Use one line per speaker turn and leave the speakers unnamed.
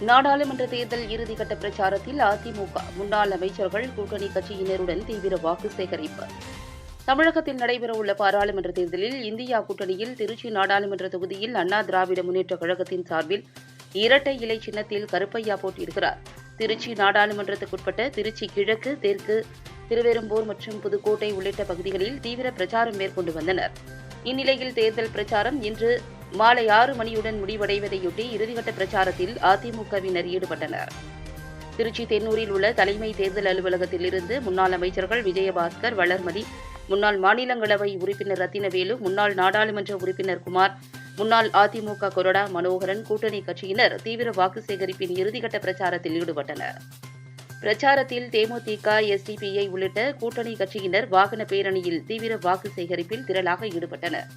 நாடாளுமன்ற தேர்தல் இறுதிக்கட்ட பிரச்சாரத்தில் அதிமுக முன்னாள் அமைச்சர்கள் கூட்டணி கட்சியினருடன் தீவிர வாக்கு சேகரிப்பு. தமிழகத்தில் நடைபெறவுள்ள பாராளுமன்ற தேர்தலில் இந்தியா கூட்டணியில் திருச்சி நாடாளுமன்ற தொகுதியில் அண்ணா திராவிட முன்னேற்றக் கழகத்தின் சார்பில் இரட்டை இலை சின்னத்தில் கருப்பையா போட்டியிடுகிறார். திருச்சி நாடாளுமன்றத்துக்குட்பட்ட திருச்சி கிழக்கு தெற்கு திருவெரும்பூர் மற்றும் புதுக்கோட்டை உள்ளிட்ட பகுதிகளில் தீவிர பிரச்சாரம் மேற்கொண்டு வந்தனர். இந்நிலையில் தேர்தல் பிரச்சாரம் இன்று மாலை ஆறு மணியுடன் முடிவடைவதையொட்டி இறுதிக்கட்ட பிரச்சாரத்தில் அதிமுகவினர் ஈடுபட்டனர். திருச்சி தென்னூரில் உள்ள தலைமை தேர்தல் அலுவலகத்தில் இருந்து முன்னாள் அமைச்சர்கள் விஜயபாஸ்கர் வளர்மதி முன்னாள் மாநிலங்களவை உறுப்பினர் ரத்தினவேலு முன்னாள் நாடாளுமன்ற உறுப்பினர் குமார் முன்னாள் அதிமுக கொறடா மனோகரன் கூட்டணி கட்சியினர் தீவிர வாக்கு சேகரிப்பின் இறுதிக்கட்ட பிரச்சாரத்தில் ஈடுபட்டனர். பிரச்சாரத்தில் தேமுதிக எஸ்டிபிஐ உள்ளிட்ட கூட்டணி கட்சியினர் வாகன பேரணியில் தீவிர வாக்கு சேகரிப்பில் திரளாக ஈடுபட்டனர்.